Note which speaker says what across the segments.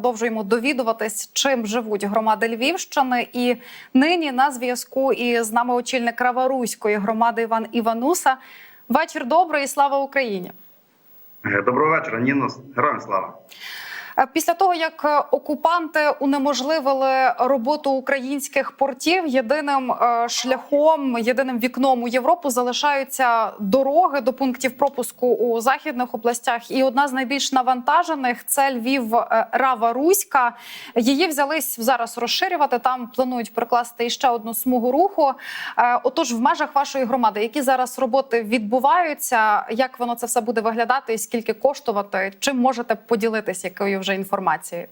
Speaker 1: Продовжуємо довідуватись, чим живуть громади Львівщини. І нині на зв'язку і з нами очільник Краваруської громади Іван Івануса. Вечір добрий і слава Україні.
Speaker 2: Е, Доброго вечора, Ніно. Героям слава.
Speaker 1: Е, Після того, як е, окупанти унеможливили роботу українських портів, єдиним е, шляхом, єдиним вікном у Європу залишаються дороги до пунктів пропуску у західних областях. І одна з найбільш навантажених це Львів Рава Руська. Її взялись зараз розширювати. Там планують прикласти іще одну смугу руху. Отож, в межах вашої громади, які зараз роботи відбуваються, як воно це все буде виглядати, і скільки коштувати? Чим можете поділитися якою вже інформацією?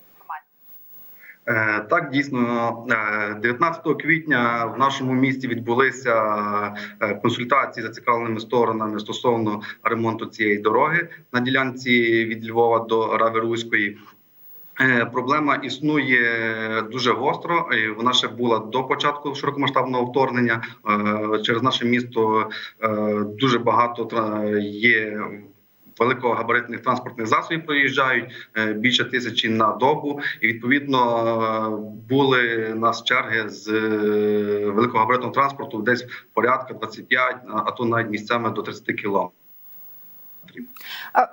Speaker 2: Е, Так, дійсно, е, 19 квітня в нашому місті відбулися е, консультації з зацікавленими сторонами стосовно ремонту цієї дороги на ділянці від Львова до Рави Руської. Е, Проблема існує дуже гостро. Вона ще була до початку широкомасштабного вторгнення. Е, Через наше місто е, дуже багато є великогабаритних транспортних засобів проїжджають е, більше тисячі на добу, і відповідно е, були у нас черги з е, великогабаритного транспорту десь порядка 25, а то навіть місцями до 30 кілометрів.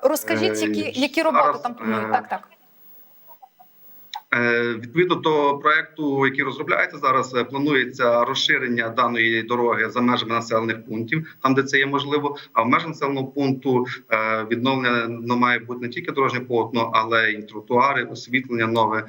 Speaker 1: Розкажіть, які, які роботи
Speaker 2: зараз,
Speaker 1: там Так, так.
Speaker 2: Е, Відповідно до проекту, який розробляється зараз, е, планується розширення даної дороги за межами населених пунктів, там де це є можливо. А в межах населеного пункту е, відновлення має бути не тільки дорожнє полотно, але й тротуари, освітлення нове,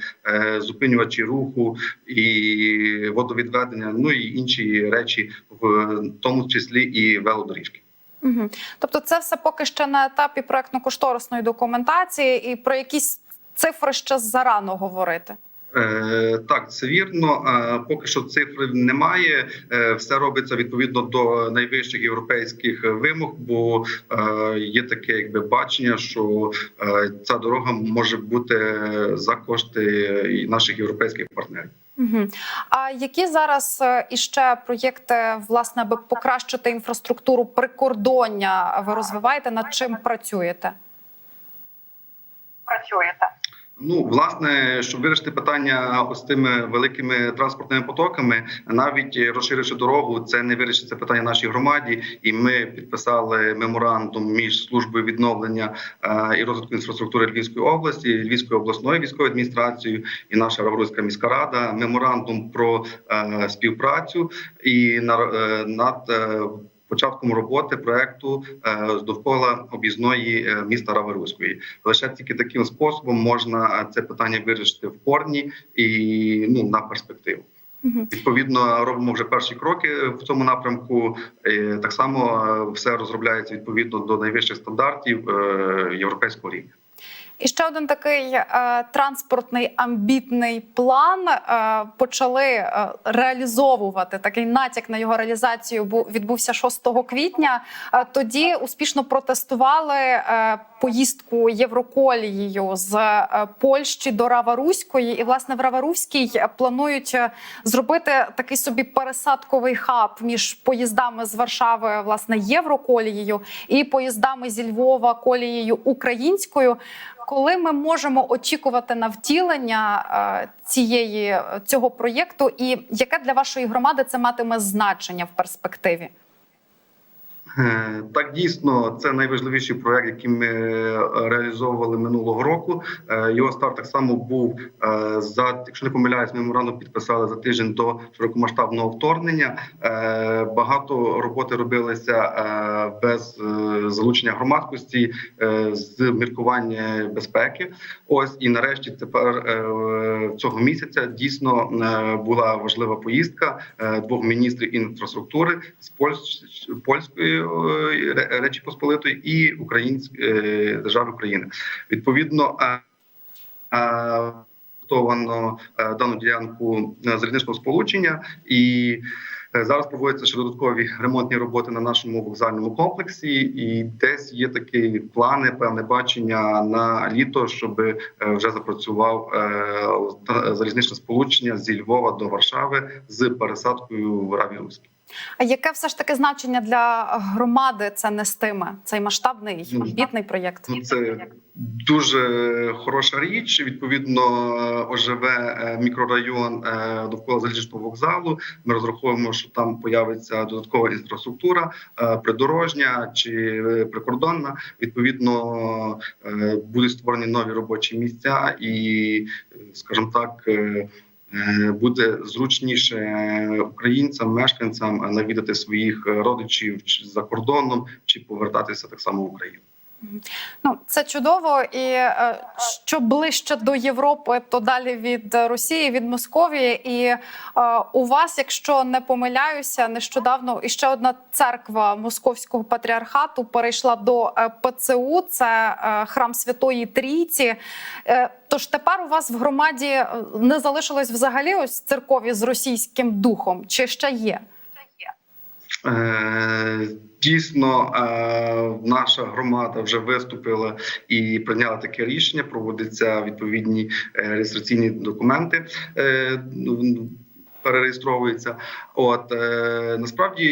Speaker 2: зупинювачі руху і водовідведення. Ну і інші речі, в тому числі і велодоріжки.
Speaker 1: Угу. Тобто, це все поки ще на етапі проектно-кошторисної документації, і про якісь цифри ще зарано говорити.
Speaker 2: Е, Так, це вірно. Е, Поки що цифр немає. Е, Все робиться відповідно до найвищих європейських вимог, бо є таке, якби бачення, що ця дорога може бути за кошти наших європейських партнерів.
Speaker 1: Угу. А які зараз іще проєкти, власне, аби покращити інфраструктуру прикордоння, ви розвиваєте? Над чим працюєте?
Speaker 3: працюєте?
Speaker 2: Ну, власне, щоб вирішити питання ось тими великими транспортними потоками, навіть розширивши дорогу, це не вирішить це питання нашій громаді. І ми підписали меморандум між службою відновлення е, і розвитку інфраструктури Львівської області, Львівською обласною військовою адміністрацією і наша Равруська міська рада. Меморандум про е, співпрацю і е, над початком роботи проекту е, довкола об'їзної е, міста Раворуської. Лише тільки таким способом можна е, це питання вирішити в корні і ну на перспективу.
Speaker 1: Угу.
Speaker 2: Відповідно, робимо вже перші кроки в цьому напрямку. Так само все розробляється відповідно до найвищих стандартів європейського рівня.
Speaker 1: І ще один такий е, транспортний амбітний план е, почали е, реалізовувати. Такий натяк на його реалізацію був відбувся 6 квітня. Е, тоді успішно протестували е, поїздку Євроколією з е, Польщі до Раваруської. І власне в Раваруській планують е, зробити такий собі пересадковий хаб між поїздами з Варшави, власне, Євроколією і поїздами зі Львова колією українською. Коли ми можемо очікувати на втілення е, цієї цього проєкту, і яке для вашої громади це матиме значення в перспективі?
Speaker 2: Е, Так, дійсно, це найважливіший проект, який ми е, реалізовували минулого року. Е, Його старт так само був за, якщо не помиляюсь, меморандум підписали за тиждень до широкомасштабного вторгнення. Багато роботи робилися е, без залучення громадськості з міркування безпеки. Ось і нарешті тепер цього місяця дійсно була важлива поїздка двох міністрів інфраструктури з польської Речі Посполитої і Української е, держави України. Відповідно, е, е, готовано е, дану ділянку е, залізничного сполучення і. е, Зараз проводяться ще додаткові ремонтні роботи на нашому вокзальному комплексі, і десь є такі плани, певне бачення на літо, щоб е, вже запрацював е, залізничне сполучення зі Львова до Варшави з пересадкою в Раві Руській.
Speaker 1: А яке все ж таки значення для громади це нестиме? Цей масштабний
Speaker 2: Ну,
Speaker 1: амбітний проєкт?
Speaker 2: Ну, це дуже хороша річ. Відповідно, оживе мікрорайон е, довкола залізничного вокзалу. Ми розраховуємо, що там появиться додаткова інфраструктура е, придорожня чи е, прикордонна. Відповідно, будуть створені нові робочі місця, і, скажімо так. Е, е, Буде зручніше українцям, мешканцям навідати своїх родичів чи за кордоном, чи повертатися так само в Україну.
Speaker 1: Ну це чудово, і е, що ближче до Європи, то далі від Росії, від Московії. І е, у вас, якщо не помиляюся, нещодавно іще одна церква Московського патріархату перейшла до е, ПЦУ. Це храм Святої Трійці. Тож тепер у вас в громаді не залишилось взагалі ось церкові з російським духом, чи ще є?
Speaker 2: Е, Дійсно, е, наша громада вже виступила і прийняла таке рішення. Проводяться відповідні е, реєстраційні документи. Перереєстровується, от е, насправді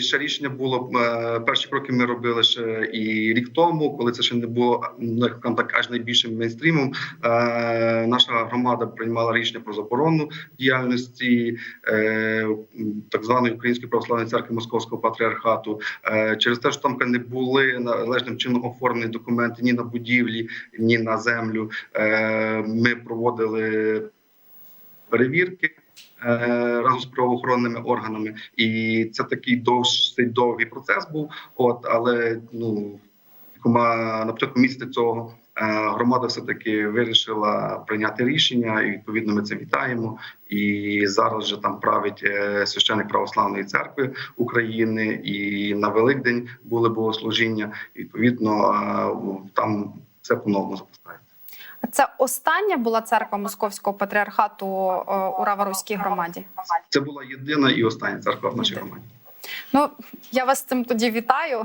Speaker 2: ще рішення було е, перші кроки. Ми робили ще і рік тому, коли це ще не було ну, так аж найбільшим мейнстрімом. Е, наша громада приймала рішення про заборону діяльності е, так званої Української православної церкви Московського патріархату е, через те, що там не були належним чином оформлені документи ні на будівлі, ні на землю. Е, Ми проводили перевірки. Е, Разом з правоохоронними органами, і це такий досить довгий процес був. От але ну на початку місяця цього е, громада все таки вирішила прийняти рішення, і відповідно ми це вітаємо. І зараз же там править е, священник православної церкви України, і на Великдень були богослужіння. І, відповідно, там це поновно запускається.
Speaker 1: Це остання була церква Московського патріархату е, у Раворуській громаді.
Speaker 2: Це була єдина і остання церква в нашій громаді.
Speaker 1: Ну я вас з цим тоді вітаю.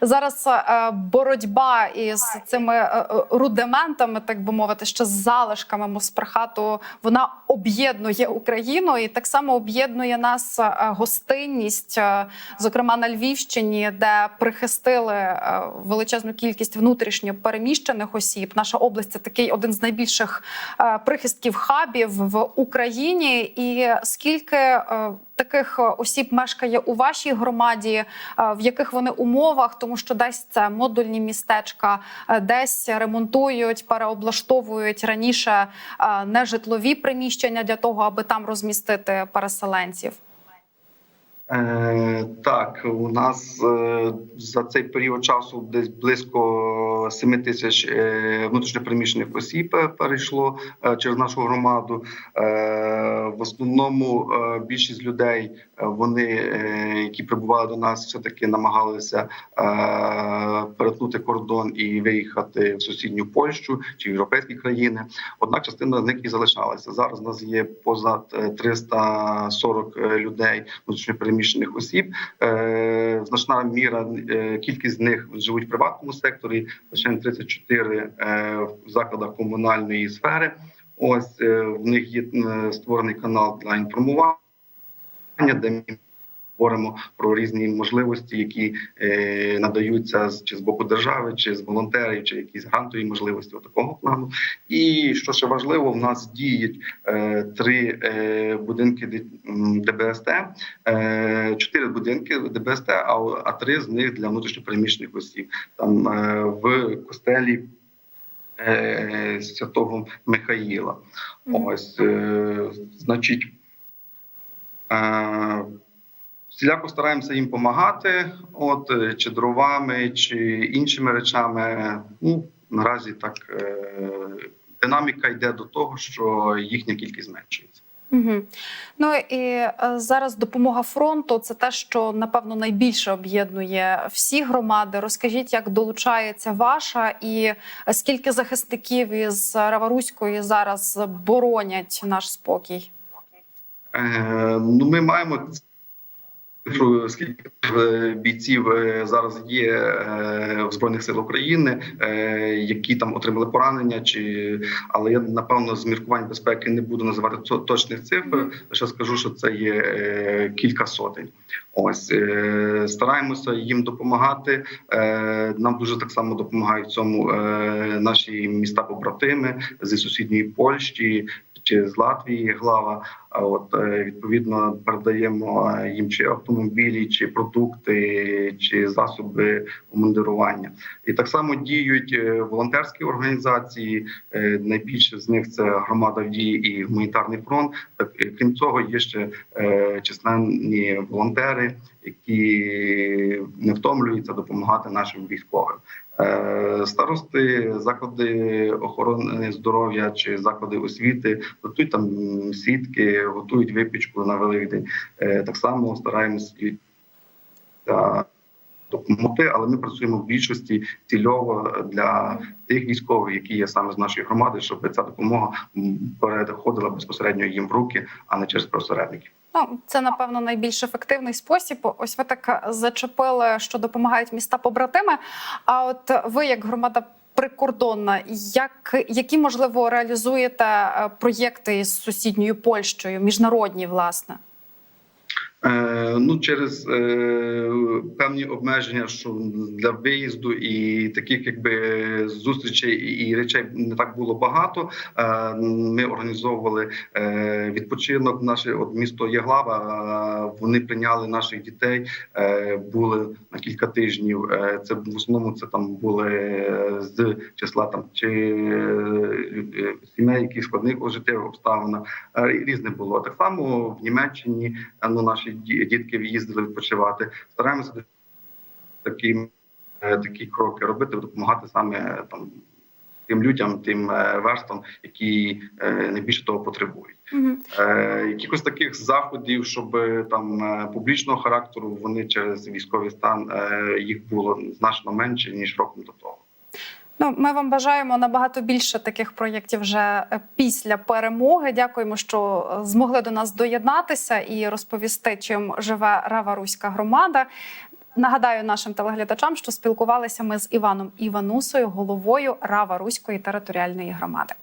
Speaker 1: Зараз е, боротьба із цими е, е, рудиментами, так би мовити, ще з залишками Моспархату, вона об'єднує Україну і так само об'єднує нас е, гостинність, е, зокрема на Львівщині, де прихистили е, величезну кількість внутрішньо переміщених осіб. Наша область це такий один з найбільших е, прихистків хабів в Україні. І скільки е, таких е, осіб мешкає у вашій громаді, е, в яких вони умовах, тому що десь це модульні містечка, е, десь ремонтують, переоблаштовують раніше е, нежитлові приміщення для того, аби там розмістити переселенців.
Speaker 2: Е, так, у нас е, за цей період часу десь близько 7 тисяч е, внутрішньопереміщених осіб перейшло через нашу громаду. В основному більшість людей, вони, які прибували до нас, все таки намагалися перетнути кордон і виїхати в сусідню Польщу чи в європейські країни. Однак частина з них і залишалася. Зараз у нас є позад е, 340 людей внутрішньопереміщених осіб. Е, Значна міра е, кількість з них живуть в приватному секторі, лише 34 е, в закладах комунальної сфери. Ось в них є створений канал для інформування, де говоримо про різні можливості, які е, надаються чи з боку держави, чи з волонтерів, чи якісь грантові можливості такого плану. І що ще важливо, в нас діють е, три е, будинки ДБСТ, е, чотири будинки ДБСТ, а, а три з них для внутрішньопереміщених осіб. Там е, в костелі е, святого Михаїла.
Speaker 1: Мгм.
Speaker 2: Ось, е, значить, е, всіляко стараємося їм допомагати, от е, чи дровами, чи іншими речами. Ну, наразі так е, динаміка йде до того, що їхня кількість зменшується.
Speaker 1: Угу. Ну і е, зараз допомога фронту це те, що напевно найбільше об'єднує всі громади. Розкажіть, як долучається ваша, і скільки захисників із Раваруської зараз боронять наш спокій?
Speaker 2: Е, ну, ми маємо скільки е, бійців е, зараз є е, в збройних силах України, е, які там отримали поранення, чи але я напевно з міркувань безпеки не буду називати то- точних цифр. Лише скажу, що це є кілька сотень. Ось е, стараємося їм допомагати. Е, нам дуже так само допомагають в цьому е, наші міста побратими зі сусідньої Польщі чи з Латвії глава. От е, відповідно передаємо їм чи автомобілі, чи продукти, чи засоби командирування. І так само діють е, волонтерські організації. Е, Найбільше з них це громада в дії і гуманітарний фронт. Так е, крім цього, є ще е, численні волонтери, які не втомлюються допомагати нашим військовим. Е, Старости, заклади охорони здоров'я чи заклади освіти готують там сітки, готують випічку на Великдень. Е, Так само стараємося та допомогти, але ми працюємо в більшості цільово для тих військових, які є саме з нашої громади, щоб ця допомога переходила безпосередньо їм в руки, а не через посередників.
Speaker 1: Ну, це напевно найбільш ефективний спосіб. Ось ви так зачепили, що допомагають міста побратими. А от ви, як громада прикордонна, як які можливо реалізуєте е, проєкти з сусідньою Польщею, міжнародні, власне?
Speaker 2: Е, ну через е, певні обмеження, що для виїзду і таких якби зустрічей і речей не так було багато. Е, ми організовували е, відпочинок. Наше от місто Єглава. е, Вони прийняли наших дітей, е, були на кілька тижнів. Е, це в основному це там були е, з числа там чи е, сімей, які складних життєвих обставинах. Е, Різне було так само в Німеччині. Ну наші ді- дітки їздили відпочивати. Стараємося такі, е, такі кроки робити, допомагати саме е, там тим людям, тим е, верствам, які найбільше того потребують.
Speaker 1: Угу.
Speaker 2: Е, якихось таких заходів, щоб там публічного характеру вони через військовий стан е, їх було значно менше ніж роком до того.
Speaker 1: Ну, ми вам бажаємо набагато більше таких проєктів вже е, після перемоги. Дякуємо, що е, змогли до нас доєднатися і розповісти, чим живе Рава Руська громада. Нагадаю нашим телеглядачам, що спілкувалися ми з Іваном Іванусою, головою Рава Руської територіальної громади.